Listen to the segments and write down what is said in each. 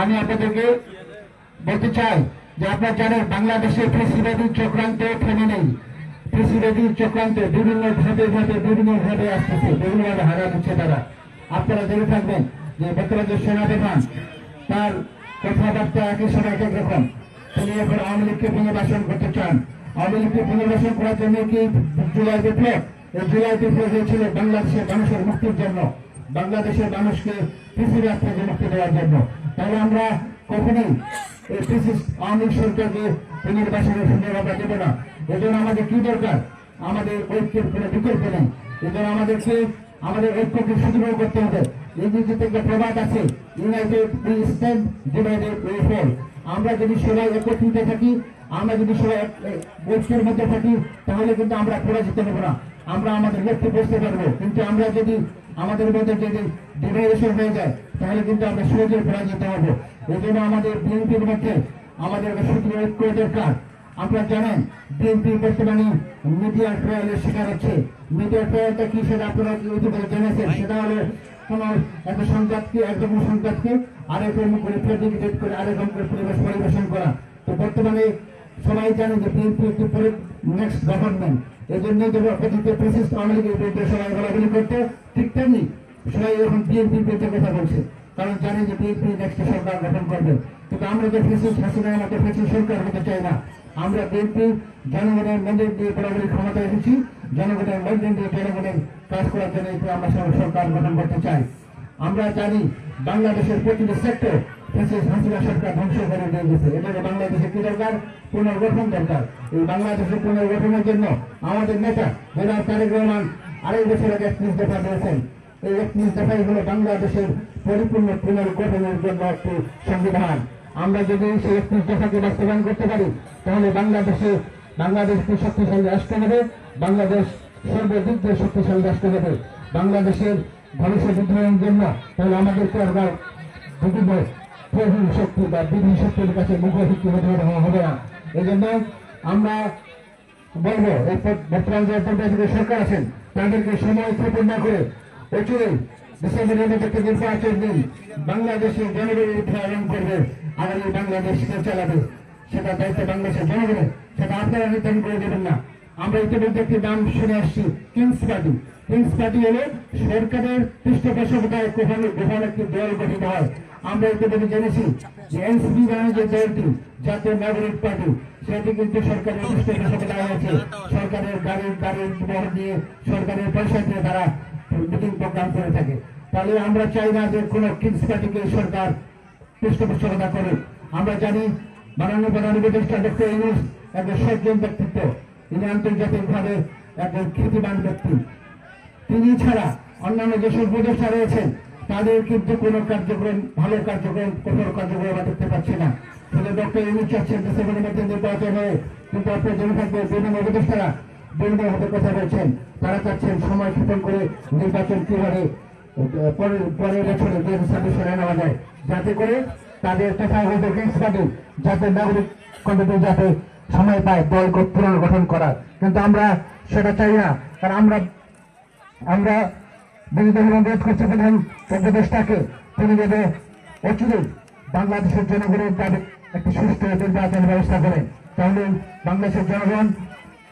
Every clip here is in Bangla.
আমি আপনাদেরকে বলতে চাই যে আপনারা জানেন বাংলাদেশে কৃষিবাদী চক্রান্ত থেমে নেই। কৃষিবাদী চক্রান্ত বিভিন্ন ভাবে ভাবে বিভিন্ন ভাবে আসতেছে বিভিন্ন ভাবে হারা দিচ্ছে তারা। আপনারা জেনে থাকবেন যে বর্তমান যে সেনাপ্রধান, তার কথাবার্তা একই সময় এক রকম তিনি এখন আওয়ামী লীগকে পুনর্বাসন করতে চান। আওয়ামী লীগকে পুনর্বাসন করার জন্য কি জুলাই বিপ্লব? এই জুলাই বিপ্লব হয়েছিল বাংলাদেশের মানুষের মুক্তির জন্য। বাংলাদেশের মানুষকে পৃথিবীর হাত থেকে মুক্তি দেওয়ার জন্য। তাহলে আমরা কখনোই আওয়ামী লীগ সরকারকে পুনর্বাসনের সুন্দর আমরা দেবো না। এজন্য আমাদের কি দরকার? আমাদের ঐক্যের কোনো বিকল্প নেই। এজন্য আমাদেরকে, আমাদের ঐক্যকে সুদৃঢ় করতে হবে। ইংরেজিতে একটা প্রবাদ আছে united we stand divided we fall আমরা যদি সবাই একত্রিত থাকি, আমরা যদি সবাই ঐক্যের মধ্যে থাকি, তাহলে কিন্তু আমরা পরাজিত হব না। আমরা আমাদের লক্ষ্যে পৌঁছতে পারব। কিন্তু আমরা যদি আমাদের মধ্যে যদি ডিভাইডেশন হয়ে যায়, তাহলে কিন্তু আমরা সহজে পরাজিত হব এই জন্য আমাদের বিএনপির মধ্যে আমাদের একটা সুদৃঢ় ঐক্য দরকার। আপনারা জানেন, বিএনপি বর্তমানে মিডিয়া ট্রায়ালের শিকার হচ্ছে। মিডিয়া ট্রায়ালটা কি সেটা আপনারা ইতিমধ্যে জেনেছেন সেটা হলো কোন একটা সংবাদকে একরকম সংবাদকে আরেকরকম করে প্রেডিকেটেড করে আরেকরকম করে পরিবেশ পরিবেশন করা। তো বর্তমানে সবাই জানে যে বিএনপি একটি নেক্সট গভর্নমেন্ট এই জন্য যদি অপোজিটে প্রেসিস্ট আওয়ামী লীগের বিরুদ্ধে সবাই বলাবলি করতে, ঠিক তেমনি সবাই এখন বিএনপির বিরুদ্ধে কথা বলছে। কারণ জানে যে বিএনপি নেক্সট সরকার গঠন করবে। কিন্তু আমরা যে ফেসিস হাসিনার মতো ফেসিস সরকার হতে চাই না। আমরা বিএনপি জনগণের মন্দির দিয়ে বরাবরই ক্ষমতা এসেছি। জনগণের মন্দির দিয়ে জনগণের কাজ করার জন্য আমরা সরকার গঠন করতে চাই। আমরা জানি বাংলাদেশের প্রতিটি সেক্টর ফেসিস হাসিনা সরকার ধ্বংস করে দিয়ে গেছে। এজন্য বাংলাদেশে কি দরকার? পুনর্গঠন দরকার। এই বাংলাদেশের পুনর্গঠনের জন্য আমাদের নেতা জেনারেল তারেক রহমান আড়াই বছর আগে একত্রিশ দফা দিয়েছেন। এই একত্রিশ দফাই হলো বাংলাদেশের পরিপূর্ণ পুনর্গঠনের জন্য একটি সংবিধান। আমরা যদি সেই একত্রিশ দফাকে বাস্তবায়ন করতে পারি, তাহলে বাংলাদেশে বাংলাদেশ একটি শক্তিশালী রাষ্ট্র হবে? বাংলাদেশ সর্বদিক দিয়ে শক্তিশালী রাষ্ট্র হবে। বাংলাদেশের ভবিষ্যৎ উন্নয়নের জন্য তাহলে আমাদেরকে বিভিন্ন প্রহীন শক্তি বা বিধি শক্তির কাছে মুখোমুখি হবে না। এই জন্য আমরা বলব বর্তমান যে পর্যায়ে সরকার আছেন, তাদেরকে সময় না করে দিন। জনগণের করবে বাংলাদেশকে চালাবে। সেটা দায়িত্ব বাংলাদেশের জনগণের, সেটা আপনারা করে দেবেন না। আমরা ইতিমধ্যে একটি নাম শুনে আসছি, কিংস পার্টি। কিংস পার্টি হলো সরকারের পৃষ্ঠপোষকতায় কখনো একটি দল গঠিত হয়। আমরা ইতিমধ্যে জেনেছি যে এনসিপি নামে যে দলটি জাতীয় নাগরিক পার্টি সেটি কিন্তু সরকারের পৃষ্ঠপোষকতায় হয়েছে। সরকারের গাড়ির গাড়ির বহর দিয়ে সরকারের পয়সা দিয়ে তারা মিটিং প্রোগ্রাম করে থাকে। তাহলে আমরা চাই না যে কোনো কিংস পার্টিকে সরকার পৃষ্ঠপোষকতা করে আমরা জানি মাননীয় প্রধান উপদেষ্টা ডক্টর ইউনুস একজন সজ্জন ব্যক্তিত্ব। তিনি আন্তর্জাতিকভাবে একজন খ্যাতিমান ব্যক্তি। তিনি ছাড়া অন্যান্য যেসব উপদেষ্টা রয়েছেন তাদের কিন্তু কোনো কার্যক্রম, ভালো কার্যক্রম, কঠোর কার্যক্রম দেখতে পাচ্ছি না। ফলে ডক্টর ইউনুস চাচ্ছেন ডিসেম্বরের মধ্যে নির্বাচন হয়ে কিন্তু আপনার জন্য থাকবে, বিভিন্ন উপদেষ্টারা বিভিন্ন হাতে কথা বলছেন। তারা চাচ্ছেন সময় ক্ষেপণ করে নির্বাচন কীভাবে পরের পরের বছরে দু হাজার ছাব্বিশ সালে নেওয়া যায়, যাতে করে তাদের তথা হয়তো হিংসাবে যাতে নাগরিক কমিটি যাতে সময় পায় দল গঠন- পুনর্গঠন করার। কিন্তু আমরা সেটা চাই না, কারণ আমরা আমরা অনুরোধ করছি প্রধান উপদেষ্টাকে তিনি যাতে অচিরে বাংলাদেশের জনগণের তাদের একটি সুষ্ঠু নির্বাচনের ব্যবস্থা করে। তাহলে বাংলাদেশের জনগণ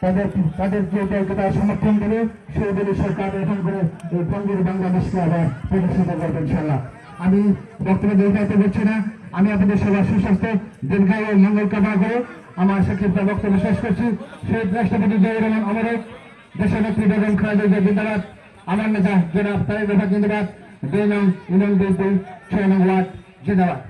তাদের তাদের যে তারা সমর্থন দেবে সেই দলের সরকার গঠন করে এই বঙ্গের বাংলাদেশকে আবার প্রতিষ্ঠিত করবে ইনশাল্লাহ আমি বক্তব্য দীর্ঘায়িত করছি না। আমি আপনাদের সবার সুস্বাস্থ্য, দীর্ঘায়ু ও মঙ্গল কামনা করে আমার সংক্ষিপ্ত বক্তব্য শেষ করছি। শহীদ রাষ্ট্রপতি জয় রহমান অমরের দেশনেত্রী বেগম খালেদা জিয়া আমার নেতা জনাব তারেক রহমান জিন্দাবাদ দুই নং ইউনিয়ন বিএনপি ছয় নং ওয়ার্ড জিন্দাবাদ